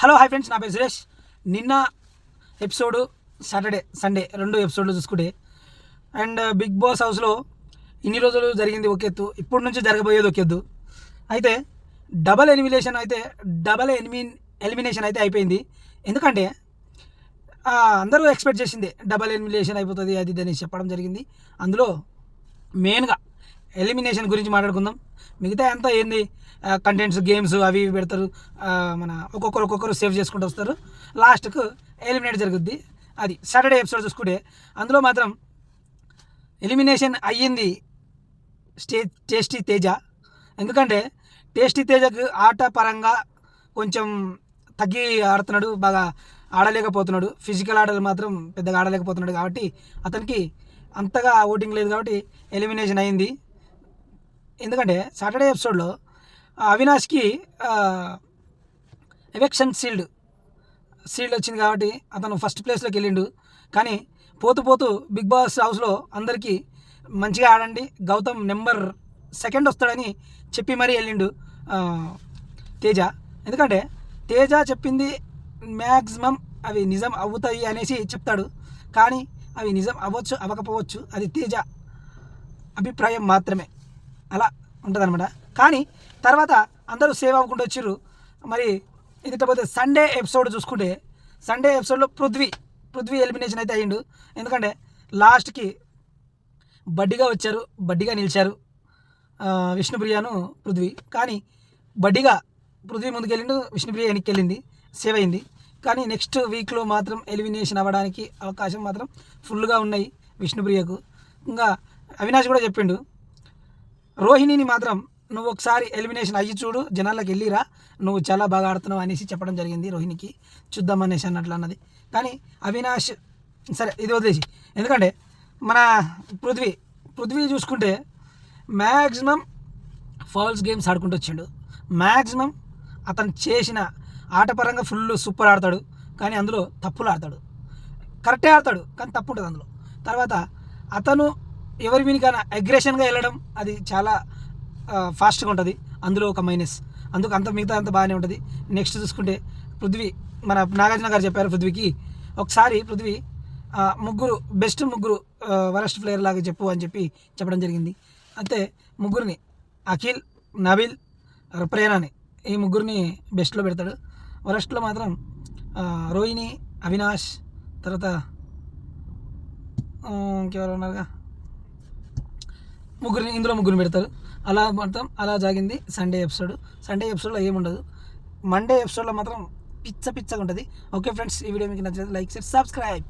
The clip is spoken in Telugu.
హలో హాయ్ ఫ్రెండ్స్ నా పేరు సురేష్. నిన్న ఎపిసోడు సాటర్డే సండే రెండు ఎపిసోడ్లు చూసుకుంటే. అండ్ uh, బిగ్ బాస్ హౌస్లో ఇన్ని రోజులు జరిగింది ఒక ఎత్తు ఇప్పటి నుంచి జరగబోయేది ఒక ఎత్తు. అయితే డబల్ ఎలిమినేషన్ అయితే డబల్ ఎలిమి ఎలిమినేషన్ అయితే అయిపోయింది. ఎందుకంటే అందరూ ఎక్స్పెక్ట్ చేసింది డబల్ ఎలిమినేషన్ అయిపోతుంది అది ఇది అని చెప్పడం జరిగింది. అందులో మెయిన్గా ఎలిమినేషన్ గురించి మాట్లాడుకుందాం. మిగతా అంతా ఏంది? కంటెంట్స్ గేమ్స్ అవి ఇవి పెడతారు. మన ఒక్కొక్కరు ఒక్కొక్కరు సేవ్ చేసుకుంటూ వస్తారు. లాస్ట్కు ఎలిమినేట్ జరుగుద్ది. అది సాటర్డే ఎపిసోడ్ చూసుకుంటే అందులో మాత్రం ఎలిమినేషన్ అయ్యింది స్టే టేస్టీ తేజ. ఎందుకంటే టేస్టీ తేజకు ఆట పరంగా కొంచెం తగ్గి ఆడుతున్నాడు బాగా ఆడలేకపోతున్నాడు. ఫిజికల్ ఆటలు మాత్రం పెద్దగా ఆడలేకపోతున్నాడు కాబట్టి అతనికి అంతగా ఓటింగ్ లేదు కాబట్టి ఎలిమినేషన్ అయింది ఎందుకంటే సాటర్డే ఎపిసోడ్లో అవినాష్కి ఎలక్షన్ సీల్డ్ సీల్డ్ వచ్చింది కాబట్టి అతను ఫస్ట్ ప్లేస్లోకి వెళ్ళిండు. కానీ పోతూ పోతూ బిగ్ బాస్ హౌస్లో అందరికీ మంచిగా ఆడండి. గౌతమ్ నెంబర్ సెకండ్ వస్తాడని చెప్పి మరీ వెళ్ళిండు తేజ. ఎందుకంటే తేజ చెప్పింది మ్యాక్సిమం అవి నిజం అవుతాయి అనేసి చెప్తాడు. కానీ అవి నిజం అవ్వచ్చు అవ్వకపోవచ్చు అది తేజ అభిప్రాయం మాత్రమే. అలా ఉంటుందన్నమాట. కానీ తర్వాత అందరూ సేవ్ అవ్వకుండా వచ్చిర్రు. మరి ఇది పోతే సండే ఎపిసోడ్ చూసుకుంటే సండే ఎపిసోడ్లో పృథ్వీ పృథ్వీ ఎలిమినేషన్ అయితే అయ్యిండు. ఎందుకంటే లాస్ట్కి బడ్డిగా వచ్చారు బడ్డీగా నిలిచారు విష్ణుప్రియను పృథ్వీ. కానీ బడ్డిగా పృథ్వీ ముందుకెళ్ళిండు విష్ణుప్రియ వెనక్కి వెళ్ళింది సేవ్ అయింది కానీ నెక్స్ట్ వీక్లో మాత్రం ఎలిమినేషన్ అవ్వడానికి అవకాశం మాత్రం ఫుల్గా ఉన్నాయి విష్ణుప్రియకు. ఇంకా అవినాష్ కూడా చెప్పిండు రోహిణిని మాత్రం నువ్వు ఒకసారి ఎలిమినేషన్ అయ్యి చూడు జనాల్లోకి వెళ్ళిరా. నువ్వు చాలా బాగా ఆడుతున్నావు అనేసి చెప్పడం జరిగింది రోహిణికి. చూద్దాం అనేసి అన్నట్లు అన్నది. కానీ అవినాష్ సరే ఇది వదిలేసి. ఎందుకంటే మన పృథ్వీ పృథ్వీ చూసుకుంటే మ్యాక్సిమం ఫాల్స్ గేమ్స్ ఆడుకుంటూ వచ్చిండు. మ్యాక్సిమం అతను చేసిన ఆటపరంగా ఫుల్ సూపర్ ఆడతాడు. కానీ అందులో తప్పులు ఆడతాడు. కరెక్టే ఆడతాడు కానీ తప్పు ఉంటుంది అందులో. తర్వాత అతను ఎవరి మీనికైనా అగ్రెషన్గా వెళ్ళడం అది చాలా ఫాస్ట్గా ఉంటుంది. అందులో ఒక మైనస్ అందుకు అంత మిగతా అంత బాగానే ఉంటుంది. నెక్స్ట్ చూసుకుంటే పృథ్వీ మన నాగార్జున గారు చెప్పారు పృథ్వీకి ఒకసారి పృథ్వీ ముగ్గురు బెస్ట్ ముగ్గురు వరస్ట్ ప్లేయర్ లాగా చెప్పు అని చెప్పి చెప్పడం జరిగింది. అంతే ముగ్గురిని అఖిల్ నబిల్ ప్రేరణని ఈ ముగ్గురిని బెస్ట్లో పెడతాడు. వరస్ట్లో మాత్రం రోహిణి అవినాష్ తర్వాత ఇంకెవరు ఉన్నారుగా? ముగ్గురిని ఇందులో ముగ్గురిని పెడతారు. అలా మొత్తం అలా జాగింది సండే ఎపిసోడ్ సండే ఎపిసోడ్లో ఏముండదు మండే ఎపిసోడ్లో మాత్రం పిచ్చ పిచ్చగా ఉంటుంది. ఓకే ఫ్రెండ్స్ ఈ వీడియో మీకు నచ్చినట్లయితే లైక్ చేసి సబ్స్క్రైబ్